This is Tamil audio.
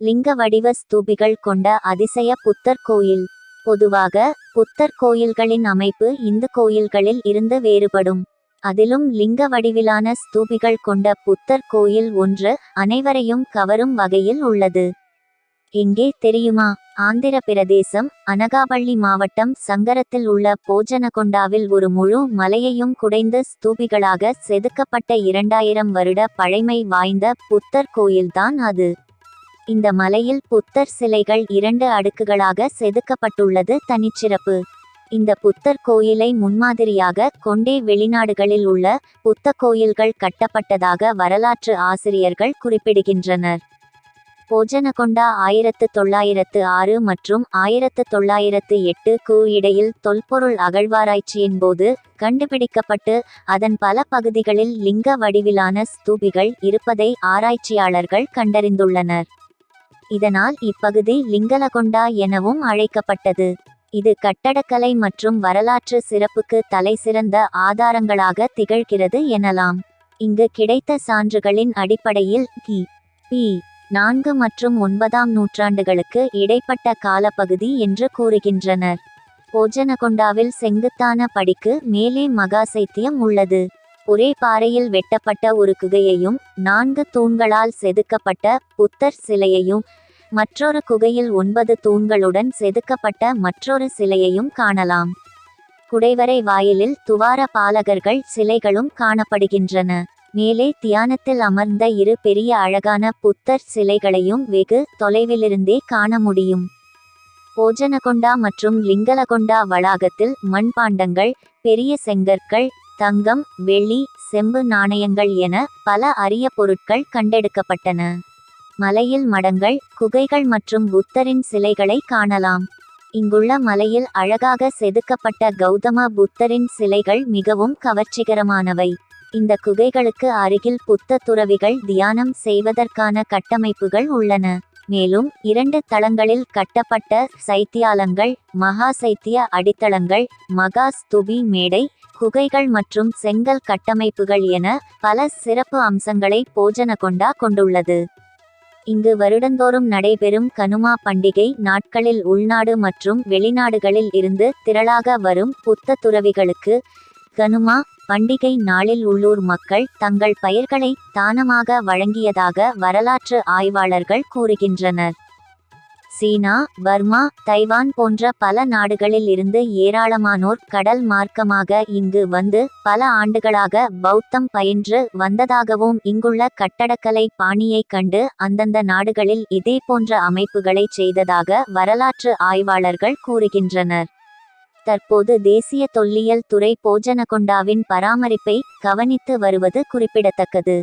லிங்க வடிவ ஸ்தூபிகள் கொண்ட அதிசய புத்தர் கோயில். பொதுவாக புத்தர் கோயில்களின் அமைப்பு இந்து கோயில்களில் இருந்து வேறுபடும். அதிலும் லிங்க வடிவிலான ஸ்தூபிகள் கொண்ட புத்தர் கோயில் ஒன்று அனைவரையும் கவரும் வகையில் உள்ளது. எங்கே தெரியுமா? ஆந்திர பிரதேசம் அனகாபள்ளி மாவட்டம் சங்கரத்தில் உள்ள போஜனகொண்டாவில் ஒரு முழு மலையையும் குடைந்து ஸ்தூபிகளாக செதுக்கப்பட்ட இரண்டாயிரம் வருட பழைமை வாய்ந்த புத்தர் கோயில்தான் அது. இந்த மலையில் புத்தர் சிலைகள் இரண்டு அடுக்குகளாக செதுக்கப்பட்டுள்ளது தனிச்சிறப்பு. இந்த புத்தர் கோயிலை முன்மாதிரியாக கொண்டே வெளிநாடுகளில் உள்ள புத்த கோயில்கள் கட்டப்பட்டதாக வரலாற்று ஆசிரியர்கள் குறிப்பிடுகின்றனர். போஜனகொண்டா ஆயிரத்து தொள்ளாயிரத்து ஆறு மற்றும் ஆயிரத்து தொள்ளாயிரத்து எட்டு கு இடையில் தொல்பொருள் அகழ்வாராய்ச்சியின் போது கண்டுபிடிக்கப்பட்டு அதன் பல பகுதிகளில் லிங்க வடிவிலான ஸ்தூபிகள் இருப்பதை ஆராய்ச்சியாளர்கள் கண்டறிந்துள்ளனர். இதனால் இப்பகுதி லிங்கலகொண்டா எனவும் அழைக்கப்பட்டது. இது கட்டடக்கலை மற்றும் வரலாற்று சிறப்புக்கு தலைசிறந்த ஆதாரங்களாக திகழ்கிறது எனலாம். இங்கு கிடைத்த சான்றுகளின் அடிப்படையில் கி. பி. நான்கு மற்றும் ஒன்பதாம் நூற்றாண்டுகளுக்கு இடைப்பட்ட காலப்பகுதி என்று கூறுகின்றனர். போஜனகொண்டாவில் செங்குத்தான படிக்கு மேலே மகாசைத்தியம் உள்ளது. ஒரே பாறையில் வெட்டப்பட்ட ஒரு குகையையும் நான்கு தூண்களால் செதுக்கப்பட்ட புத்தர் சிலையையும் மற்றொரு குகையில் ஒன்பது தூண்களுடன் செதுக்கப்பட்ட மற்றொரு சிலையையும் காணலாம். குடைவரை வாயிலில் துவார பாலகர்கள் சிலைகளும் காணப்படுகின்றன. மேலே தியானத்தில் அமர்ந்த இரு பெரிய அழகான புத்தர் சிலைகளையும் வெகு தொலைவிலிருந்தே காண முடியும். போஜனகொண்டா மற்றும் லிங்கலகொண்டா வளாகத்தில் மண்பாண்டங்கள் பெரிய செங்கற்கள் தங்கம் வெள்ளி செம்பு நாணயங்கள் என பல அரிய பொருட்கள் கண்டெடுக்கப்பட்டன. மலையில் மடங்கள் குகைகள் மற்றும் புத்தரின் சிலைகளை காணலாம். இங்குள்ள மலையில் அழகாக செதுக்கப்பட்ட கௌதம புத்தரின் சிலைகள் மிகவும் கவர்ச்சிகரமானவை. இந்த குகைகளுக்கு அருகில் புத்த துறவிகள் தியானம் செய்வதற்கான கட்டமைப்புகள் உள்ளன. மேலும் இரண்டு தளங்களில் கட்டப்பட்ட சைத்தியாலங்கள் மகா சைத்திய அடித்தளங்கள் மகா ஸ்துபி மேடை குகைகள் மற்றும் செங்கல் கட்டமைப்புகள் என பல சிறப்பு அம்சங்களை போஜனகொண்டா கொண்டுள்ளது. இங்கு வருடந்தோறும் நடைபெறும் கனுமா பண்டிகை நாட்களில் உள்நாடு மற்றும் வெளிநாடுகளில் இருந்து திரளாக வரும் புத்த துறவிகளுக்கு கனுமா பண்டிகை நாளில் உள்ளூர் மக்கள் தங்கள் பயிர்களை தானமாக வழங்கியதாக வரலாற்று ஆய்வாளர்கள் கூறுகின்றனர். சீனா பர்மா தைவான் போன்ற பல நாடுகளில் இருந்து ஏராளமானோர் கடல் மார்க்கமாக இங்கு வந்து பல ஆண்டுகளாக பௌத்தம் பயின்று வந்ததாகவும் இங்குள்ள கட்டடக்கலை பாணியை கண்டு அந்தந்த நாடுகளில் இதே போன்ற அமைப்புகளை செய்ததாக வரலாற்று ஆய்வாளர்கள் கூறுகின்றனர். தற்போது தேசிய தொல்லியல் துறை போஜனகொண்டாவின் பராமரிப்பை கவனித்து வருவது குறிப்பிடத்தக்கது.